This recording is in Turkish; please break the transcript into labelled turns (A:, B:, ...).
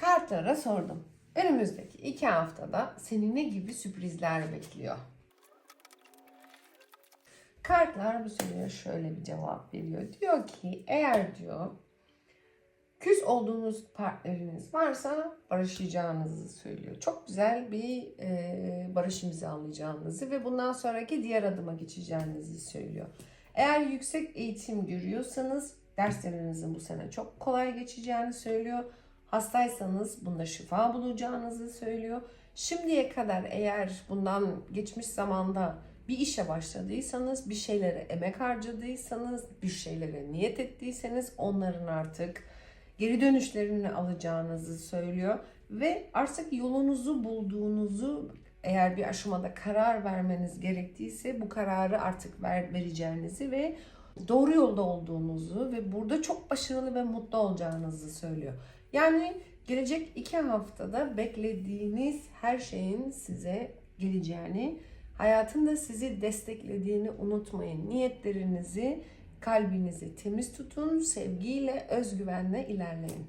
A: Kartlara sordum. Önümüzdeki iki haftada seni ne gibi sürprizler bekliyor? Kartlar bu soruya şöyle bir cevap veriyor. Diyor ki eğer diyor küs olduğunuz partneriniz varsa barışacağınızı söylüyor. Çok güzel bir e, barış imzalayacağınızı ve bundan sonraki diğer adıma geçeceğinizi söylüyor. Eğer yüksek eğitim görüyorsanız derslerinizin bu sene çok kolay geçeceğini söylüyor. Hastaysanız bunda şifa bulacağınızı söylüyor. Şimdiye kadar eğer bundan geçmiş zamanda bir işe başladıysanız, bir şeylere emek harcadıysanız, bir şeylere niyet ettiyseniz onların artık geri dönüşlerini alacağınızı söylüyor ve artık yolunuzu bulduğunuzu eğer bir aşamada karar vermeniz gerektiyse bu kararı artık ver, vereceğinizi ve doğru yolda olduğunuzu ve burada çok başarılı ve mutlu olacağınızı söylüyor. Yani gelecek iki haftada beklediğiniz her şeyin size geleceğini, hayatında sizi desteklediğini unutmayın. Niyetlerinizi, kalbinizi temiz tutun, sevgiyle, özgüvenle ilerleyin.